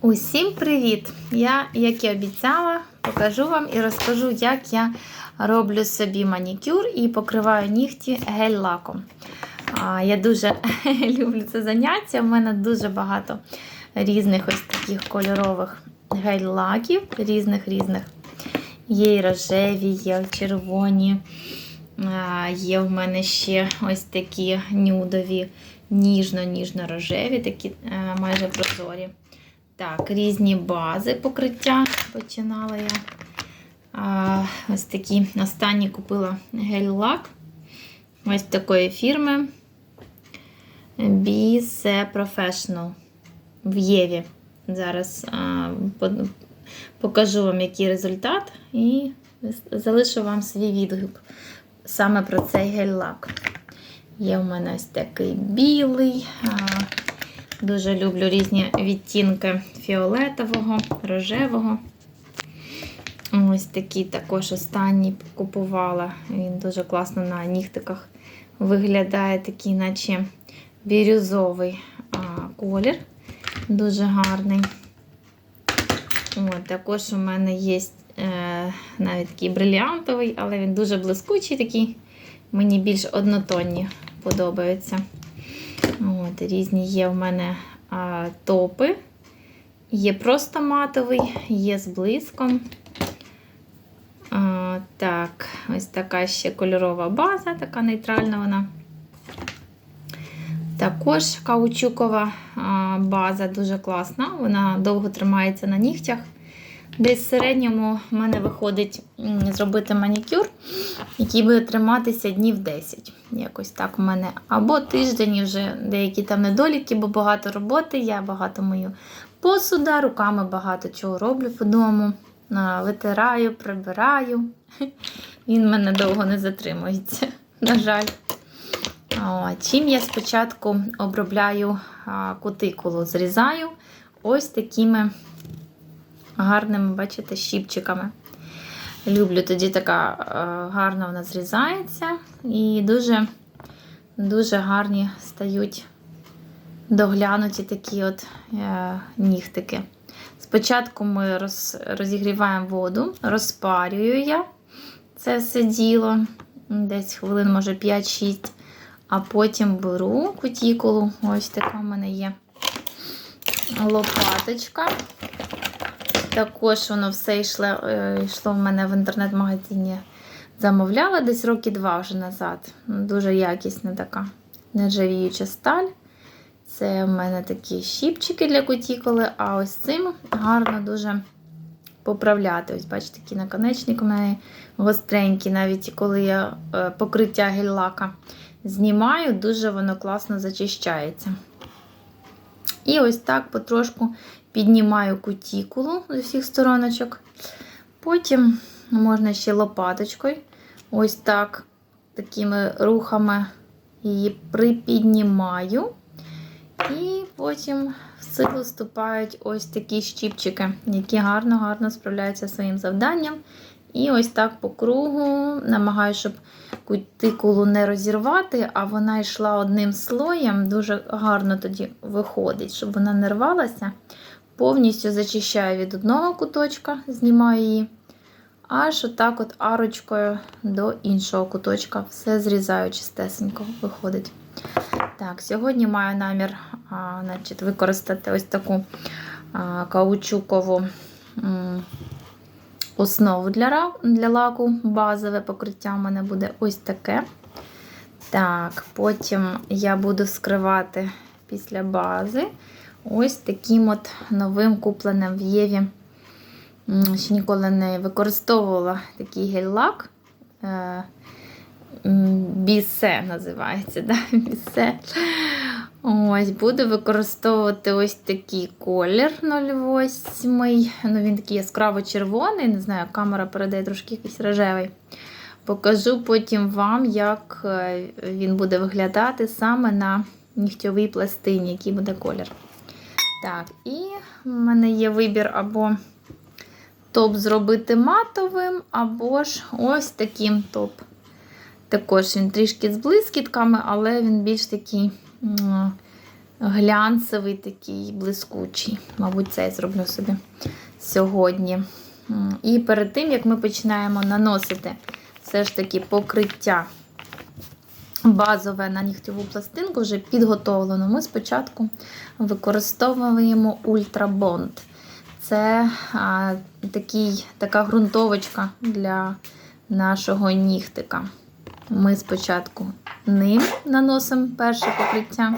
Усім привіт! Я, як і обіцяла, покажу вам і розкажу, як я роблю собі манікюр і покриваю нігті гель-лаком. Я дуже люблю це заняття. У мене дуже багато різних ось таких кольорових гель-лаків, різних різних. Є і рожеві, є червоні. Є в мене ще ось такі нюдові, ніжно-ніжно-рожеві, такі е, майже прозорі. Так, різні бази покриття починала я. А, Ось такі останні купила гель-лак. Ось такої фірми Bise Professional в Єві. Зараз а, покажу вам, який результат, і залишу вам свій відгук саме про цей гель-лак. Є у мене ось такий білий. Дуже люблю різні відтінки фіолетового, рожевого. Ось такий також останній купувала. Він дуже класно на нігтиках виглядає, такий, наче бірюзовий а, колір. Дуже гарний. От, також у мене є е, навіть такий бриліантовий, але він дуже блискучий такий. Мені більш однотонні подобаються. От, Різні є в мене а, топи. Є просто матовий, є з блиском. А, так, ось така ще кольорова база, така нейтральна вона. Також каучукова база дуже класна, вона довго тримається на нігтях. Десь в середньому в мене виходить зробити манікюр, який буде триматися днів 10. Якось так у мене. Або тиждень вже деякі там недоліки, бо багато роботи, я багато мою посуда, руками багато чого роблю по дому. Витираю, прибираю. Він мене довго не затримується, на жаль. Чим я спочатку обробляю кутикулу, зрізаю ось такими гарними, бачите, щіпчиками. Люблю тоді така е, гарна вона зрізається і дуже, дуже гарні стають доглянуті такі от е, нігтики. Спочатку ми роз, розігріваємо воду, розпарюю я це все діло, десь хвилин, може 5-6, а потім беру кутікулу, ось така в мене є лопаточка. Також воно все йшло, е, йшло в мене в інтернет-магазині. Замовляла десь роки два вже назад. Дуже якісна така нержавіюча сталь. Це в мене такі щіпчики для кутікули, а ось цим гарно дуже поправляти. Ось, бачите, такий наконечник у мене гостренький, навіть коли я е, покриття гель-лака знімаю, дуже воно класно зачищається. І ось так потрошку піднімаю кутікулу з усіх стороночок. Потім можна ще лопаточкою, ось так, такими рухами її припіднімаю. І потім в силу вступають ось такі щіпчики, які гарно-гарно справляються зі своїм завданням. І ось так по кругу намагаюся, щоб кутикулу не розірвати, а вона йшла одним слоєм. Дуже гарно тоді виходить, щоб вона не рвалася. Повністю зачищаю від одного куточка, знімаю її. Аж отак от арочкою до іншого куточка. Все зрізаю чистесенько, виходить. Так, сьогодні маю намір а, значить, використати ось таку а, каучукову м, основу для, для лаку. Базове покриття у мене буде ось таке. Так, потім я буду скривати після бази ось таким от новим купленим в Єві. Ще ніколи не використовувала такий гель-лак. Бісе називається. Да? Бісе. Ось, буду використовувати ось такий колір 08. Ну, він такий яскраво червоний, не знаю, камера передає трошки якийсь рожевий. Покажу потім вам, як е, він буде виглядати саме на нігтьовій пластині, який буде колір. Так, і в мене є вибір або топ зробити матовим, або ж ось таким топ. Також він трішки з блискітками, але він більш такий глянцевий такий блискучий. Мабуть, цей зроблю собі сьогодні. І перед тим, як ми починаємо наносити все ж таки покриття базове на нігтєву пластинку, вже підготовлено, ми спочатку використовуємо Ультрабонд. Це а, такий, така ґрунтовочка для нашого нігтика. Ми спочатку ним наносимо перше покриття,